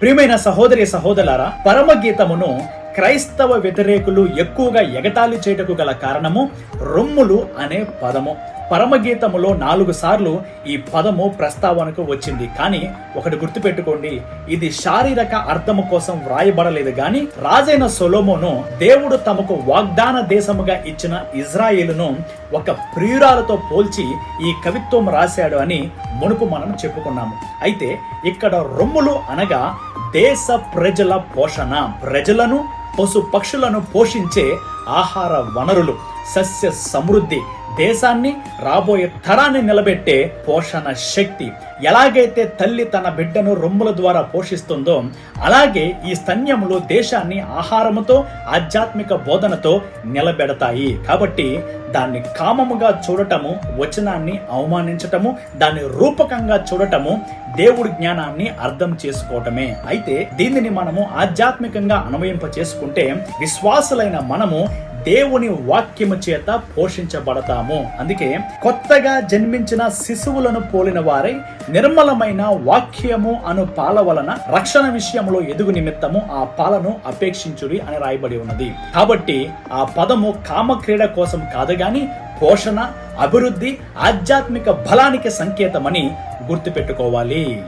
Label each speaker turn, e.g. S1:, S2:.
S1: ప్రియమైన సహోదరి సహోదరులారా పరమగీతమును క్రైస్తవ వ్యతిరేకులు ఎక్కువగా ఎగతాళి చేయటకు గల కారణము రొమ్ములు అనే పదము. పరమగీతములో నాలుగు సార్లు ఈ పదము ప్రస్తావనకు వచ్చింది. కానీ ఒకటి గుర్తుపెట్టుకోండి ఇది శారీరక అర్థము కోసం వ్రాయబడలేదు. గాని రాజైన సొలోమోను దేవుడు తమకు వాగ్దాన దేశముగా ఇచ్చిన ఇజ్రాయేలును ఒక ప్రియురాలతో పోల్చి ఈ కవిత్వం రాశాడు అని మునుపు మనం చెప్పుకున్నాము. అయితే ఇక్కడ రొమ్ములు అనగా దేశ ప్రజల పోషణ. ప్రజలను పశు పక్షులను పోషించే ఆహార వనరులు సస్య సమృద్ధి దేశాన్ని రాబోయే తరాన్ని నిలబెట్టే పోషణ శక్తి ఎలాగైతే తల్లి తన బిడ్డను రొమ్ముల ద్వారా పోషిస్తుందో అలాగే ఈ స్తన్యములు దేశాన్ని ఆహారముతో ఆధ్యాత్మిక బోధనతో నిలబెడతాయి. కాబట్టి దాన్ని కామముగా చూడటము వచనాన్ని అవమానించటము దాన్ని రూపకంగా చూడటము దేవుడి జ్ఞానాన్ని అర్థం చేసుకోవటమే. అయితే దీనిని మనము ఆధ్యాత్మికంగా అన్వయింప చేసుకుంటే విశ్వాసులైన మనము దేవుని వాక్యము చేత పోషించబడతాము. అందుకే కొత్తగా జన్మించిన శిశువులను పోలిన వారై నిర్మలమైన వాక్యము అను పాల వలన రక్షణ విషయంలో ఎదుగు నిమిత్తము ఆ పాలను అపేక్షించుడి అని రాయబడి ఉన్నది. కాబట్టి ఆ పదము కామక్రీడ కోసం కాదు గాని పోషణ అభివృద్ధి ఆధ్యాత్మిక బలానికి సంకేతమని గుర్తుపెట్టుకోవాలి.